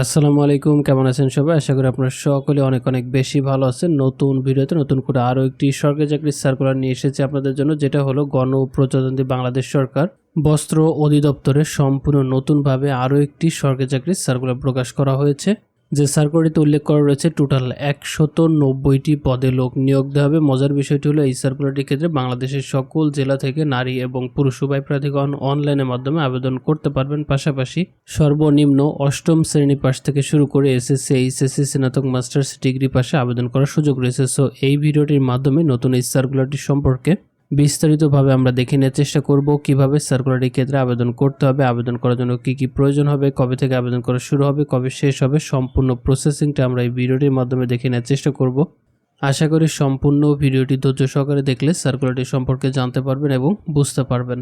আসসালামু আলাইকুম, কেমন আছেন সবাই? আশা করি আপনারা সকলে অনেক অনেক বেশি ভালো আছেন। নতুন ভিডিওতে নতুন করে আরও একটি সরকারি চাকরির সার্কুলার নিয়ে এসেছে আপনাদের জন্য, যেটা হলো গণ প্রজাতন্ত্রী বাংলাদেশ সরকার বস্ত্র অধিদপ্তরে সম্পূর্ণ নতুনভাবে আরও একটি সরকারি চাকরির সার্কুলার প্রকাশ করা হয়েছে। যে সার্কুলারটিতে উল্লেখ করা রয়েছে টোটাল একশত নব্বইটি পদে লোক নিয়োগ দেওয়া হবে। মজার বিষয়টি হলো, এই সার্কুলারটির ক্ষেত্রে বাংলাদেশের সকল জেলা থেকে নারী এবং পুরুষ উভয় প্রার্থীগণ অনলাইনের মাধ্যমে আবেদন করতে পারবেন। পাশাপাশি সর্বনিম্ন অষ্টম শ্রেণি পাশ থেকে শুরু করে এসএসসি এইচএসসি স্নাতক মাস্টার্স ডিগ্রি পাশে আবেদন করার সুযোগ রয়েছে। সো এই ভিডিওটির মাধ্যমে নতুন এই সার্কুলারটি সম্পর্কে বিস্তারিতভাবে আমরা দেখে নেওয়ার চেষ্টা করব কীভাবে সার্কুলারটির ক্ষেত্রে আবেদন করতে হবে, আবেদন করার জন্য কি কি প্রয়োজন হবে, কবে থেকে আবেদন করা শুরু হবে, কবে শেষ হবে, সম্পূর্ণ প্রসেসিংটা আমরা এই ভিডিওটির মাধ্যমে দেখে নেওয়ার চেষ্টা করব। আশা করি সম্পূর্ণ ভিডিওটি ধৈর্য সহকারে দেখলে সার্কুলারটি সম্পর্কে জানতে পারবেন এবং বুঝতে পারবেন।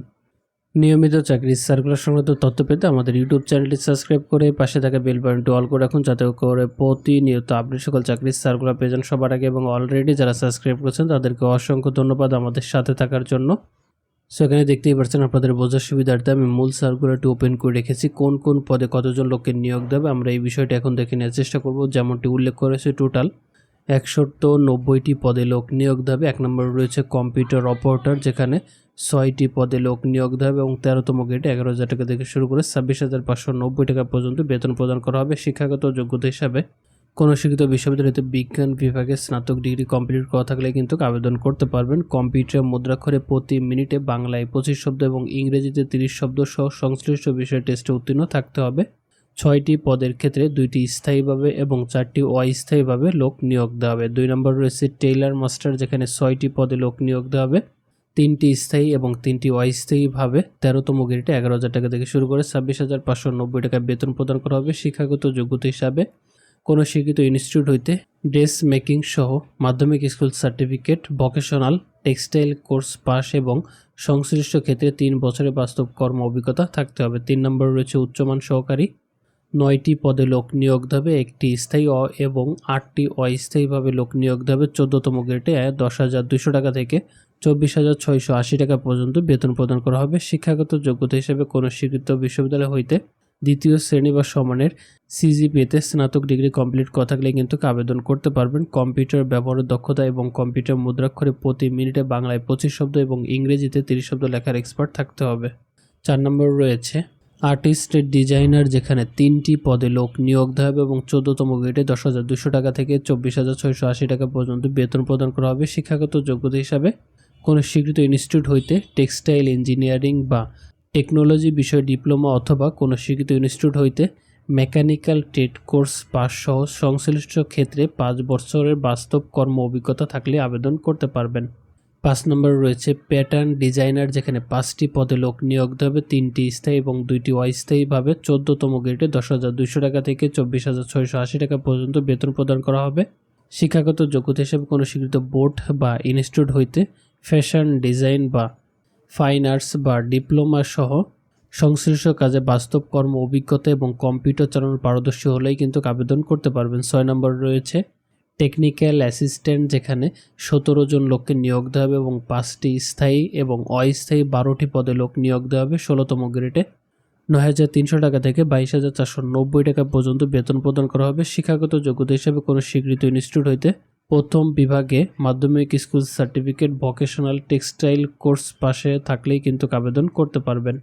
নিয়মিত চাকরির সার্কুলার সংক্রান্ত তথ্য পেতে আমাদের ইউটিউব চ্যানেলটি সাবস্ক্রাইব করে পাশে থাকা বেল বাটনটি অল করে রাখুন, যাতে করে প্রতিনিয়ত আপনি সকল চাকরির সার্কুলার পেয়ে যান সবার আগে এবং অলরেডি যারা সাবস্ক্রাইব করেছেন, তাদেরকে অসংখ্য ধন্যবাদ আমাদের সাথে থাকার জন্য। সো এখানে দেখতেই পাচ্ছেন আপনাদের বোঝার সুবিধার্থে আমি মূল সার্কুলারটি ওপেন করে রেখেছি, কোন কোন পদে কতজন লোককে নিয়োগ দেবে আমরা এই বিষয়টি এখন দেখে নেওয়ার চেষ্টা করব, যেমনটি উল্লেখ করেছে টোটাল একশত নব্বইটি পদে লোক নিয়োগ দেবে, এক নম্বর রয়েছে কম্পিউটার অপারেটর যেখানে ছয়টি পদে লোক নিয়োগ দেওয়া হবে এবং তেরোতম গেটে এগারো হাজার টাকা থেকে শুরু করে ছাব্বিশ হাজার পাঁচশো নব্বই টাকা পর্যন্ত বেতন প্রদান করা হবে। শিক্ষাগত যোগ্যতা হিসাবে কোনো শিক্ষিত বিশ্ববিদ্যালয়তে বিজ্ঞান বিভাগে স্নাতক ডিগ্রি কমপ্লিট করা থাকলে কিন্তু আবেদন করতে পারবেন। কম্পিউটার মুদ্রাক্ষরে প্রতি মিনিটে বাংলায় পঁচিশ শব্দ এবং ইংরেজিতে তিরিশ শব্দ সহ সংশ্লিষ্ট বিষয়ে টেস্টে উত্তীর্ণ থাকতে হবে। ছয়টি পদের ক্ষেত্রে দুইটি স্থায়ীভাবে এবং চারটি অস্থায়ীভাবে লোক নিয়োগ দেওয়া হবে। দুই নম্বর রয়েছে টেইলার মাস্টার, যেখানে ছয়টি পদে লোক নিয়োগ দেওয়া হবে। তিনটি স্থায়ী এবং তিনটি অস্থায়ীভাবে তেরোতম গ্রেডে এগারো হাজার টাকা থেকে শুরু করে ছাব্বিশ হাজার পাঁচশো নব্বই টাকা বেতন প্রদান করা হবে। শিক্ষাগত যোগ্যতা হিসাবে কোনো শিক্ষিত ইনস্টিটিউট হইতে ড্রেস মেকিং সহ মাধ্যমিক school certificate, vocational, textile course pass এবং সংশ্লিষ্ট ক্ষেত্রে তিন বছরের বাস্তব কর্ম অভিজ্ঞতা থাকতে হবে। তিন নম্বর রয়েছে উচ্চমান সহকারী নয়টি পদে লোক নিয়োগ দেবে, একটি স্থায়ী এবং আটটি অস্থায়ীভাবে লোক নিয়োগ দেবে। চোদ্দতম গ্রেডে দশ হাজার দুশো টাকা থেকে চব্বিশ হাজার ছয়শো আশি টাকা পর্যন্ত বেতন প্রদান করা হবে। শিক্ষাগত যোগ্যতা হিসেবে কোনো স্বীকৃত বিশ্ববিদ্যালয় হইতে দ্বিতীয় শ্রেণি বা সমানের সিজিপিএতে স্নাতক ডিগ্রি কমপ্লিট করা থাকলে কিন্তু আবেদন করতে পারবেন। কম্পিউটার ব্যবহারের দক্ষতা এবং কম্পিউটার মুদ্রাক্ষরে প্রতি মিনিটে বাংলায় পঁচিশ শব্দ এবং ইংরেজিতে তিরিশ শব্দ লেখার এক্সপার্ট থাকতে হবে। চার নম্বর রয়েছে আর্টিস্ট, ডিজাইনার যেখানে তিনটি পদে লোক নিয়োগ দেওয়া হবে এবং চোদ্দতম গ্রেডে দশ হাজার দুশো টাকা থেকে চব্বিশ হাজার ছয়শো আশি টাকা পর্যন্ত বেতন প্রদান করা হবে। শিক্ষাগত যোগ্যতা হিসাবে কোনো স্বীকৃত ইনস্টিটিউট হইতে টেক্সটাইল ইঞ্জিনিয়ারিং বা টেকনোলজি বিষয়ে ডিপ্লোমা অথবা কোনো স্বীকৃত ইনস্টিটিউট হইতে মেকানিক্যাল ট্রেড কোর্স পাস সহ সংশ্লিষ্ট ক্ষেত্রে পাঁচ বছরের বাস্তব কর্ম অভিজ্ঞতা থাকলে আবেদন করতে পারবেন। পাঁচ নম্বর রয়েছে প্যাটার্ন ডিজাইনার যেখানে পাঁচটি পদে লোক নিয়োগ হবে তিনটি স্থায়ী এবং দুইটি অস্থায়ীভাবে চোদ্দতম গ্রেডে দশ হাজার দুইশো টাকা থেকে চব্বিশ হাজার ছয়শো আশি টাকা পর্যন্ত বেতন প্রদান করা হবে। শিক্ষাগত যোগ্যতা হিসেবে কোনো স্বীকৃত বোর্ড বা ইনস্টিটিউট হইতে ফ্যাশন ডিজাইন বা ফাইন আর্টস বা ডিপ্লোমা সহ সংশ্লিষ্ট কাজে বাস্তব কর্ম, অভিজ্ঞতা এবং কম্পিউটার চালানোর পারদর্শী হলেই কিন্তু আবেদন করতে পারবেন। ছয় নম্বর রয়েছে টেকনিক্যাল অ্যাসিস্ট্যান্ট যেখানে সতেরো জন লোককে নিয়োগ দেওয়া হবে এবং পাঁচটি স্থায়ী এবং অস্থায়ী বারোটি পদে লোক নিয়োগ দেওয়া হবে ষোলোতম গ্রেডে। নয় হাজার তিনশো টাকা থেকে বাইশ হাজার চারশো নব্বই টাকা পর্যন্ত বেতন প্রদান করা হবে। শিক্ষাগত যোগ্যতা হিসেবে কোনো স্বীকৃত ইনস্টিটিউট হইতে প্রথম বিভাগে মাধ্যমিক school certificate vocational textile course পাশে থাকলেই কিন্তু আবেদন করতে পারবেন।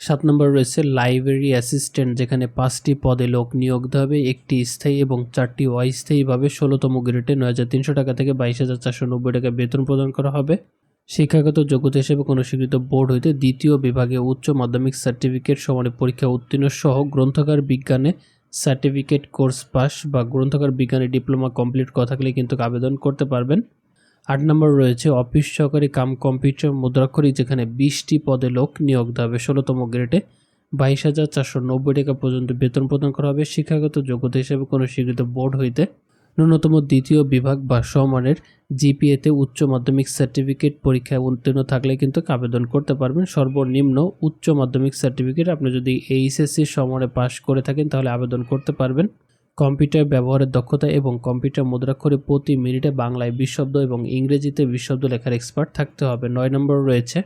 সাত নম্বর রয়েছে লাইব্রেরি অ্যাসিস্ট্যান্ট, যেখানে পাঁচটি পদে লোক নিয়োগ হবে, একটি স্থায়ী এবং চারটি অস্থায়ীভাবে ষোলোতম গ্রেডে নয় হাজার তিনশো টাকা থেকে বাইশ হাজার চারশো নব্বই টাকা বেতন প্রদান করা হবে। শিক্ষাগত যোগ্যতা হিসেবে কোনো স্বীকৃত বোর্ড হইতে দ্বিতীয় বিভাগে উচ্চ মাধ্যমিক সার্টিফিকেট সমানে পরীক্ষা উত্তীর্ণ সহ গ্রন্থাগার বিজ্ঞানে সার্টিফিকেট কোর্স পাস বা গ্রন্থাগার বিজ্ঞানে ডিপ্লোমা কমপ্লিট করা থাকলে কিন্তু আবেদন করতে পারবেন। আট নম্বর রয়েছে, অফিস সহকারী কাম কম্পিউটার মুদ্রাক্ষরী, যেখানে বিশটি পদে লোক নিয়োগ দেওয়া হবে। ষোলোতম গ্রেডে বাইশ হাজার চারশো নব্বই টাকা পর্যন্ত বেতন প্রদান করা হবে। শিক্ষাগত যোগ্যতা হিসেবে কোনো স্বীকৃত বোর্ড হইতে ন্যূনতম দ্বিতীয় বিভাগ বা সমানের জিপিএতে উচ্চ মাধ্যমিক সার্টিফিকেট পরীক্ষায় উত্তীর্ণ থাকলে কিন্তু আবেদন করতে পারবেন। সর্বনিম্ন উচ্চ মাধ্যমিক সার্টিফিকেট আপনি যদি এইচএসসি সমানে পাশ করে থাকেন তাহলে আবেদন করতে পারবেন। কম্পিউটার ব্যবহারের দক্ষতা এবং কম্পিউটার মুদ্রাক্ষরে প্রতি মিনিটে বাংলায় বিশ শব্দ এবং ইংরেজিতে বিশ শব্দ লেখার এক্সপার্ট থাকতে হবে। নয় নম্বর রয়েছে,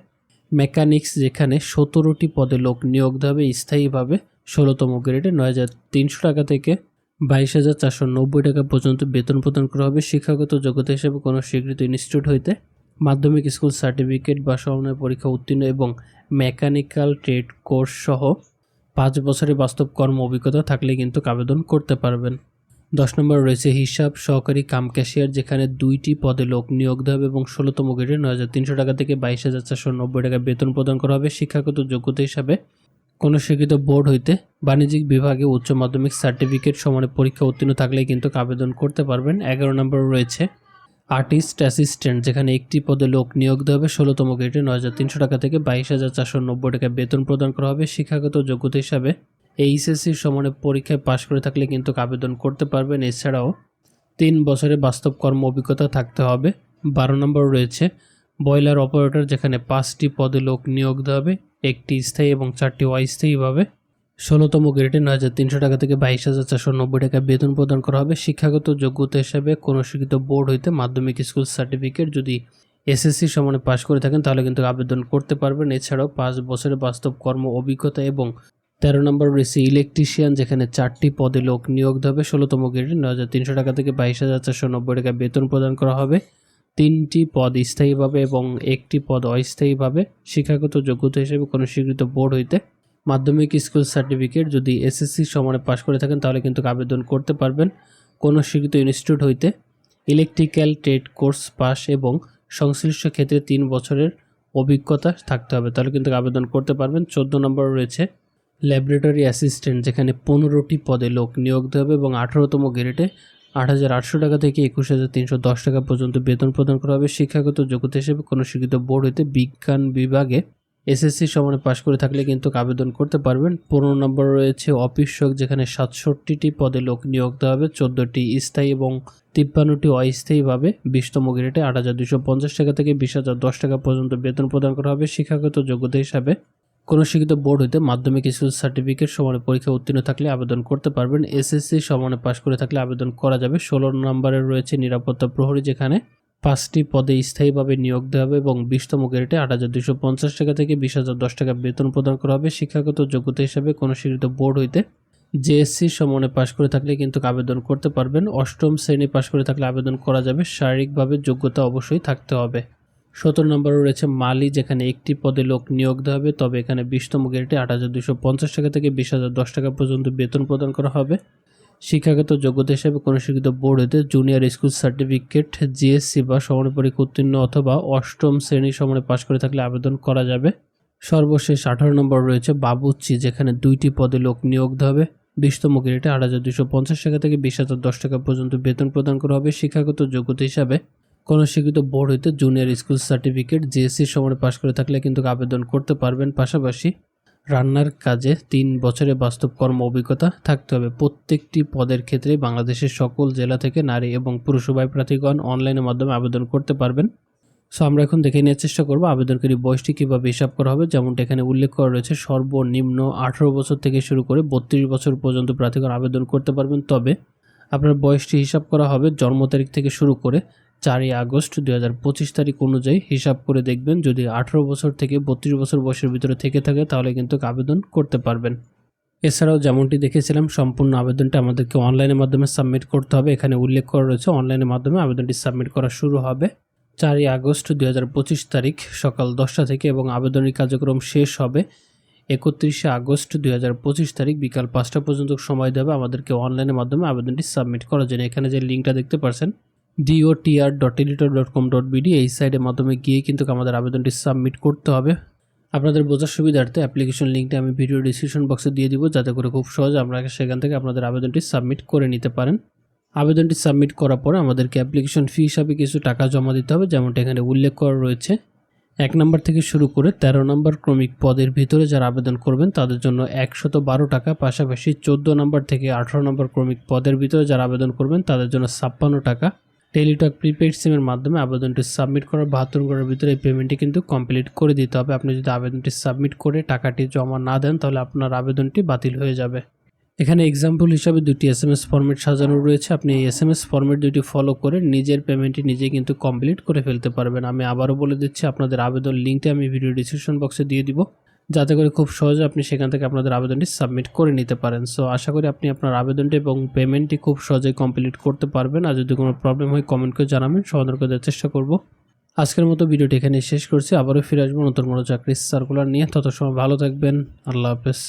মেকানিক্স যেখানে সতেরোটি পদে লোক নিয়োগ হবে স্থায়ীভাবে, ষোলোতম গ্রেডে নয় হাজার তিনশো টাকা থেকে বাইশ হাজার চারশো নব্বই টাকা পর্যন্ত বেতন প্রদান করা হবে। শিক্ষাগত যোগ্যতা হিসেবে কোনো স্বীকৃত ইনস্টিটিউট হইতে মাধ্যমিক স্কুল সার্টিফিকেট বা সমন্বয় পরীক্ষা উত্তীর্ণ এবং মেকানিক্যাল ট্রেড কোর্স সহ পাঁচ বছরের বাস্তব কর্ম অভিজ্ঞতা থাকলে কিন্তু আবেদন করতে পারবেন। দশ নম্বর রয়েছে হিসাব সহকারী কাম ক্যাশিয়ার, যেখানে দুইটি পদে লোক নিয়োগ দেওয়া হবে এবং ষোলোতম গ্রেডে নয় হাজার তিনশো টাকা থেকে বাইশ হাজার চারশো নব্বই টাকা বেতন প্রদান করা হবে। শিক্ষাগত যোগ্যতা হিসাবে কোনো স্বীকৃত বোর্ড হইতে বাণিজ্যিক বিভাগে উচ্চ মাধ্যমিক সার্টিফিকেট সমানে পরীক্ষা উত্তীর্ণ থাকলেই কিন্তু আবেদন করতে পারবেন। এগারো নম্বর রয়েছে আর্টিস্ট অ্যাসিস্ট্যান্ট, যেখানে একটি পদে লোক নিয়োগ দেওয়া হবে, ষোলোতম গ্রেডে নয় হাজার তিনশো টাকা থেকে বাইশ হাজার চারশো নব্বই টাকা বেতন প্রদান করা হবে। শিক্ষাগত যোগ্যতা হিসাবে এইচএসসি সমানে পরীক্ষায় পাশ করে থাকলে কিন্তু আবেদন করতে পারবেন। এছাড়াও তিন বছরের বাস্তব কর্ম অভিজ্ঞতা থাকতে হবে। বারো নম্বর রয়েছে বয়লার অপারেটর, যেখানে পাঁচটি পদে লোক নিয়োগ দেওয়া হবে, একটি স্থায়ী এবং চারটি অস্থায়ীভাবে। ষোলোতম গ্রেডে নয় হাজার তিনশো টাকা থেকে বাইশ হাজার চারশো নব্বই টাকা বেতন প্রদান করা হবে। শিক্ষাগত যোগ্যতা হিসাবে কোনো স্বীকৃত বোর্ড হইতে মাধ্যমিক স্কুল সার্টিফিকেট যদি এসএসসি সমানে পাশ করে থাকেন, তাহলে কিন্তু আবেদন করতে পারবেন। এছাড়াও পাঁচ বছরের বাস্তব কর্ম অভিজ্ঞতা এবং তেরো নম্বর রয়েছে ইলেকট্রিশিয়ান, যেখানে চারটি পদে লোক নিয়োগ হবে। ষোলোতম গ্রেডে নয় হাজার তিনশো টাকা থেকে বাইশ হাজার চারশো নব্বই টাকা বেতন প্রদান করা হবে। তিনটি পদ স্থায়ীভাবে এবং একটি পদ অস্থায়ীভাবে শিক্ষাগত যোগ্যতা হিসেবে কোনো স্বীকৃত বোর্ড হইতে মাধ্যমিক স্কুল সার্টিফিকেট যদি এসএসসি সমানে পাশ করে থাকেন, তাহলে কিন্তু আবেদন করতে পারবেন। কোনো স্বীকৃত ইনস্টিটিউট হইতে ইলেকট্রিক্যাল ট্রেড কোর্স পাস এবং সংশ্লিষ্ট ক্ষেত্রে তিন বছরের অভিজ্ঞতা থাকতে হবে, তাহলে কিন্তু আবেদন করতে পারবেন। চোদ্দ নম্বর রয়েছে ল্যাবরেটরি অ্যাসিস্ট্যান্ট, যেখানে পনেরোটি পদে লোক নিয়োগ দেওয়া হবে এবং আঠারোতম গ্রেডে আট হাজার আটশো টাকা থেকে একুশ হাজার তিনশো দশ টাকা পর্যন্ত বেতন প্রদান করা হবে। শিক্ষাগত যোগ্যতা হিসেবে কোনো স্বীকৃত বোর্ড হইতে বিজ্ঞান বিভাগে এসএসসি সমানে পাশ করে থাকলে কিন্তু আবেদন করতে পারবেন। পনেরো নম্বর রয়েছে অফিস শোক যেখানে সাতষট্টিটি পদে লোক নিয়োগ দেওয়া হবে, চোদ্দোটি স্থায়ী এবং তিপ্পান্নটি অস্থায়ীভাবে। বিশতম গ্রেডে আট হাজার দুশো পঞ্চাশ টাকা থেকে বিশ হাজার দশ টাকা পর্যন্ত বেতন প্রদান করা হবে শিক্ষাগত যোগ্যতা হিসাবে। কোনো শিক্ষিত বোর্ড হইতে মাধ্যমিক স্কুল সার্টিফিকেট সমানে পরীক্ষা উত্তীর্ণ থাকলে আবেদন করতে পারবেন। এসএসসি সমানে পাশ করে থাকলে আবেদন করা যাবে। ষোলো নম্বরের রয়েছে নিরাপত্তা প্রহরী, যেখানে পাঁচটি পদে স্থায়ীভাবে নিয়োগ দেওয়া হবে এবং বিশতম গ্রেডে আট হাজার দুশো পঞ্চাশ টাকা থেকে বিশ হাজার দশ টাকা বেতন প্রদান করা হবে। শিক্ষাগত যোগ্যতা হিসাবে কোনো স্বীকৃত বোর্ড হইতে জেএসসি সমনে পাশ করে থাকলে কিন্তু আবেদন করতে পারবেন। অষ্টম শ্রেণি পাশ করে থাকলে আবেদন করা যাবে। শারীরিকভাবে যোগ্যতা অবশ্যই থাকতে হবে। সতেরো নম্বরে রয়েছে মালি, যেখানে একটি পদে লোক নিয়োগ দেওয়া হবে। তবে এখানে বিশতম গ্রেডে আট হাজার দুশো পঞ্চাশ টাকা থেকে বিশ হাজার দশ টাকা পর্যন্ত বেতন প্রদান করা হবে। শিক্ষাগত যোগ্যতা হিসেবে কোনো শিক্ষিত বোর্ড হতে জুনিয়র স্কুল সার্টিফিকেট জিএসসি বা সমান পরীক্ষা উত্তীর্ণ অথবা অষ্টম শ্রেণি সমানে পাশ করে থাকলে আবেদন করা যাবে। সর্বশেষ আঠারো নম্বর রয়েছে বাবুচ্চি যেখানে দুইটি পদে লোক নিয়োগ হবে। বিশতম গ্রেডে আট হাজার দুশো পঞ্চাশ টাকা থেকে বিশ হাজার দশ টাকা পর্যন্ত বেতন প্রদান করা হবে। শিক্ষাগত যোগ্যতা হিসাবে কোনো স্বীকৃত বোর্ড হইতে জুনিয়র স্কুল সার্টিফিকেট জিএসসি সময় পাশ করে থাকলে কিন্তু আবেদন করতে পারবেন। পাশাপাশি রান্নার কাজে তিন বছরের বাস্তব কর্ম অভিজ্ঞতা থাকতে হবে। প্রত্যেকটি পদের ক্ষেত্রে বাংলাদেশের সকল জেলা থেকে নারী এবং পুরুষ উভয় প্রার্থীগণ অনলাইনের মাধ্যমে আবেদন করতে পারবেন। সো আমরা এখন দেখে নেওয়ার চেষ্টা করব আবেদনকারী বয়সটি কীভাবে হিসাব করা হবে। যেমনটা এখানে উল্লেখ করা রয়েছে, সর্বনিম্ন আঠারো বছর থেকে শুরু করে বত্রিশ বছর পর্যন্ত প্রার্থীগণ আবেদন করতে পারবেন। তবে আপনার বয়সটি হিসাব করা হবে জন্ম তারিখ থেকে শুরু করে চারই আগস্ট দুই হাজার পঁচিশ তারিখ অনুযায়ী হিসাব করে দেখবেন, যদি আঠারো বছর থেকে বত্রিশ বছর বয়সের ভিতরে থেকে থাকে, তাহলে কিন্তু আবেদন করতে পারবেন। এছাড়াও যেমনটি দেখেছিলাম, সম্পূর্ণ আবেদনটা আমাদেরকে অনলাইনের মাধ্যমে সাবমিট করতে হবে। এখানে উল্লেখ করা রয়েছে, অনলাইনের মাধ্যমে আবেদনটি সাবমিট করা শুরু হবে চারই আগস্ট দুই হাজার পঁচিশ তারিখ সকাল দশটা থেকে এবং আবেদনের কার্যক্রম শেষ হবে একত্রিশে আগস্ট দুই হাজার পঁচিশ তারিখ বিকাল পাঁচটা পর্যন্ত সময় দেবে আমাদেরকে অনলাইনের মাধ্যমে আবেদনটি সাবমিট করার জন্য এখানে যে লিঙ্কটা দেখতে পারছেন DOTR dot editor dot com dot BD এই সাইটের মাধ্যমে গিয়ে কিন্তু আমাদের আবেদনটি সাবমিট করতে হবে। আপনাদের বোঝার সুবিধার্থে অ্যাপ্লিকেশন লিঙ্কটা আমি ভিডিও ডিসক্রিপশন বক্সে দিয়ে দিব, যাতে করে খুব সহজে আপনারা সেখান থেকে আপনাদের আবেদনটি সাবমিট করে নিতে পারেন। আবেদনটি সাবমিট করার পরে আমাদেরকে অ্যাপ্লিকেশন ফি হিসাবে কিছু টাকা জমা দিতে হবে, যেমনটা এখানে উল্লেখ করা রয়েছে। এক নম্বর থেকে শুরু করে ১৩ নম্বর ক্রমিক পদের ভিতরে যারা আবেদন করবেন, তাদের জন্য একশত বারো টাকা, পাশাপাশি চোদ্দ নম্বর থেকে আঠারো নম্বর ক্রমিক পদের ভিতরে যারা আবেদন করবেন, তাদের জন্য ছাপ্পান্ন টাকা। টেলিটক প্রিপেড সিমের মাধ্যমে আবেদনটি সাবমিট করার বাহাত্তর ঘণ্টার ভিতরে এই পেমেন্টটি কিন্তু কমপ্লিট করে দিতে হবে। আপনি যদি আবেদনটি সাবমিট করে টাকাটি জমা না দেন, তাহলে আপনার আবেদনটি বাতিল হয়ে যাবে। এখানে এক্সাম্পল হিসাবে দুটি এস এম এস ফর্মেট সাজানো রয়েছে। আপনি এই এস এম এস ফর্মেট দুটি ফলো করে নিজের পেমেন্টটি নিজে কিন্তু কমপ্লিট করে ফেলতে পারবেন। আমি আবারও বলে দিচ্ছি, আপনাদের আবেদন লিঙ্কটি আমি ভিডিও ডিসক্রিপশন বক্সে দিয়ে দিব। যাতে করে খুব সহজে আপনি সেখান থেকে আপনাদের আবেদনটি সাবমিট করে নিতে পারেন। সো আশা করি আপনি আপনার আবেদনটি এবং পেমেন্টটি খুব সহজে কমপ্লিট করতে পারবেন। আর যদি কোনো প্রবলেম হয় কমেন্ট করে জানাবেন। সমাধান করে দেওয়ার চেষ্টা করব। আজকের মতো ভিডিওটি এখানে শেষ করছি। আবারও ফিরে আসব নতুন কোনো চাকরির সার্কুলার নিয়ে। তত সময় ভালো থাকবেন। আল্লাহ হাফেজ।